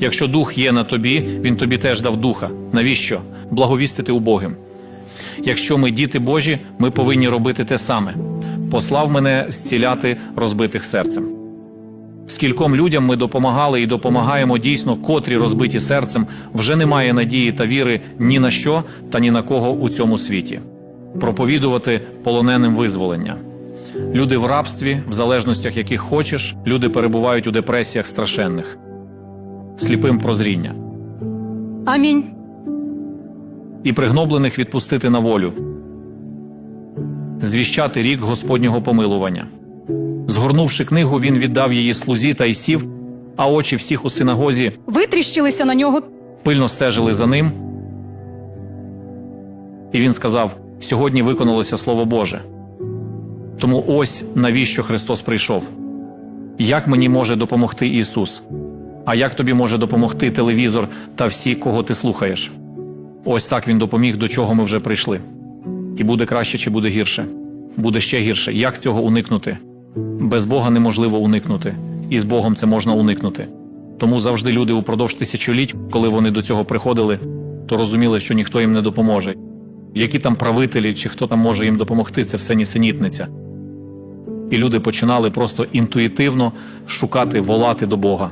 Якщо дух є на тобі, він тобі теж дав духа. Навіщо? Благовістити убогим. Якщо ми діти Божі, ми повинні робити те саме. Послав мене зціляти розбитих серцем. Скільком людям ми допомагали і допомагаємо дійсно, котрі розбиті серцем, вже немає надії та віри ні на що та ні на кого у цьому світі. Проповідувати полоненим визволення. Люди в рабстві, в залежностях яких хочеш, люди перебувають у депресіях страшенних, сліпим прозріння. Амінь. і пригноблених відпустити на волю, звіщати рік Господнього помилування. Згорнувши книгу, він віддав її слузі та й сів, а очі всіх у синагозі Витріщилися на нього. пильно стежили за ним. І він сказав: сьогодні виконалося Слово Боже. Тому ось навіщо Христос прийшов. Як мені може допомогти Ісус? А як тобі може допомогти телевізор та всі, кого ти слухаєш? Ось так він допоміг, до чого ми вже прийшли. І буде краще чи буде гірше? Буде ще гірше. Як цього уникнути? Без Бога неможливо уникнути, і з Богом це можна уникнути. Тому завжди люди упродовж тисячоліть, коли вони до цього приходили, то розуміли, що ніхто їм не допоможе. Які там правителі чи хто там може їм допомогти, це все нісенітниця. І люди починали просто інтуїтивно шукати, волати до Бога.